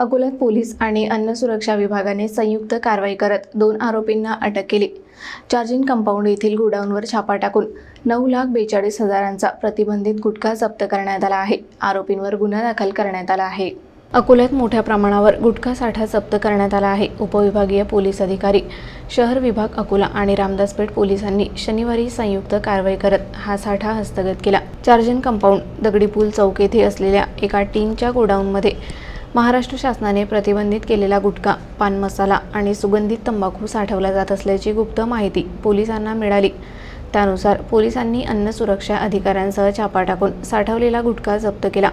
अकोल्यात पोलीस आणि अन्न सुरक्षा विभागाने संयुक्त कारवाई करत दोन आरोपींना अटक केली. चार्जिंग कंपाऊंड येथील गोडाऊनवर छापा टाकून नऊ लाख बेचाळीस हजारांचा प्रतिबंधित गुटखा जप्त करण्यात आला आहे. आरोपींवर गुन्हा दाखल करण्यात आला आहे. अकोल्यात मोठ्या प्रमाणावर गुटखा साठा जप्त करण्यात आला आहे. उपविभागीय पोलीस अधिकारी शहर विभाग अकोला आणि रामदासपेठ पोलिसांनी शनिवारी संयुक्त कारवाई करत हा साठा हस्तगत केला. चार्जन कंपाऊंड दगडी पूल चौक येथे असलेल्या एका टीनच्या गोडाऊनमध्ये महाराष्ट्र शासनाने प्रतिबंधित केलेला गुटखा पान मसाला आणि सुगंधित तंबाखू साठवला जात असल्याची गुप्त माहिती पोलिसांना मिळाली. त्यानुसार पोलिसांनी अन्न सुरक्षा अधिकाऱ्यांसह छापा टाकून साठवलेला गुटखा जप्त केला.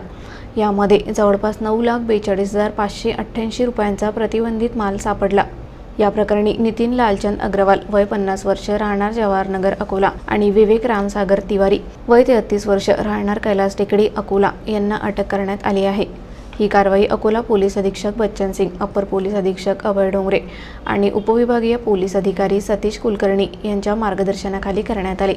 यामध्ये जवळपास नऊ लाख बेचाळीस हजार पाचशे अठ्ठ्याऐंशी रुपयांचा प्रतिबंधित माल सापडला. या प्रकरणी नितीन लालचंद अग्रवाल वय पन्नास वर्ष राहणार जवाहरनगर अकोला आणि विवेक रामसागर तिवारी वय तेहतीस वर्ष राहणार कैलास टेकडी अकोला यांना अटक करण्यात आली आहे. ही कारवाई अकोला पोलीस अधीक्षक बच्चन सिंग अप्पर पोलीस अधीक्षक अभय डोंगरे आणि उपविभागीय पोलीस अधिकारी सतीश कुलकर्णी यांच्या मार्गदर्शनाखाली करण्यात आली.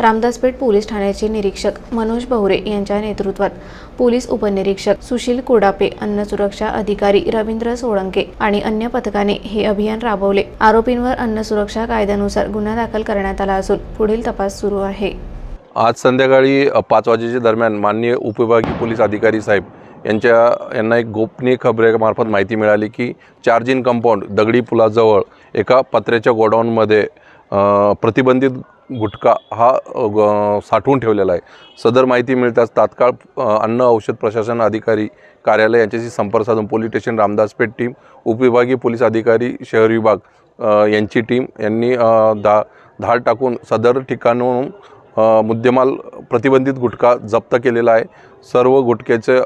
रामदासपेठ पोलीस ठाण्याचे निरीक्षक मनोज बहुरे यांच्या नेतृत्वात पोलीस उपनिरीक्षक सुशील कोडापे अन्न सुरक्षा अधिकारी रवींद्र सोळंके आणि अन्य पथकाने हे अभियान राबवले. आरोपींवर अन्न सुरक्षा कायद्यानुसार गुन्हा दाखल करण्यात आला असून पुढील तपास सुरू आहे. आज संध्याकाळी पाच वाजेच्या दरम्यान माननीय उपविभागीय पोलीस अधिकारी साहेब यांच्या यांना एक गोपनीय खबरेमार्फत माहिती मिळाली की चार्जिंग कंपाऊंड दगडी पुलाजवळ एका पत्र्याच्या गोडाऊनमध्ये प्रतिबंधित गुटखा हा साठवून ठेवलेला आहे. सदर माहिती मिळताच तात्काळ अन्न औषध प्रशासन अधिकारी कार्यालय यांच्याशी संपर्क साधून पोलीस स्टेशन रामदासपेठ टीम उपविभागीय पोलीस अधिकारी शहर विभाग यांची टीम यांनी धा धाड टाकून सदर ठिकाणून मुद्देमाल प्रतिबंधित गुटखा जप्त केलेला आहे. सर्व गुटख्याचे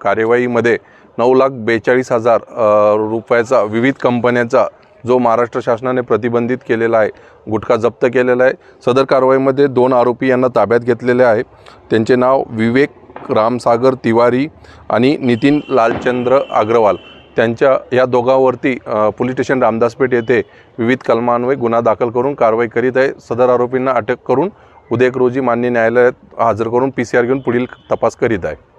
कार्यवाहीमध्ये नऊ लाख बेचाळीस हजार रुपयाचा विविध कंपन्यांचा जो महाराष्ट्र शासनाने प्रतिबंधित केलेला आहे गुटखा जप्त केलेला आहे. सदर कारवाईमध्ये दोन आरोपी यांना ताब्यात घेतलेले आहे. त्यांचे नाव विवेक रामसागर तिवारी आणि नितीन लालचंद्र अग्रवाल. त्यांच्या या दोघांवरती पोलीस स्टेशन रामदासपेठ येथे विविध कलमान्वये गुन्हा दाखल करून कारवाई करीत आहे. सदर आरोपींना अटक करून उद्या एक रोजी मान्य न्यायालयात हजर करून पी सी आर घेऊन पुढील तपास करीत आहे.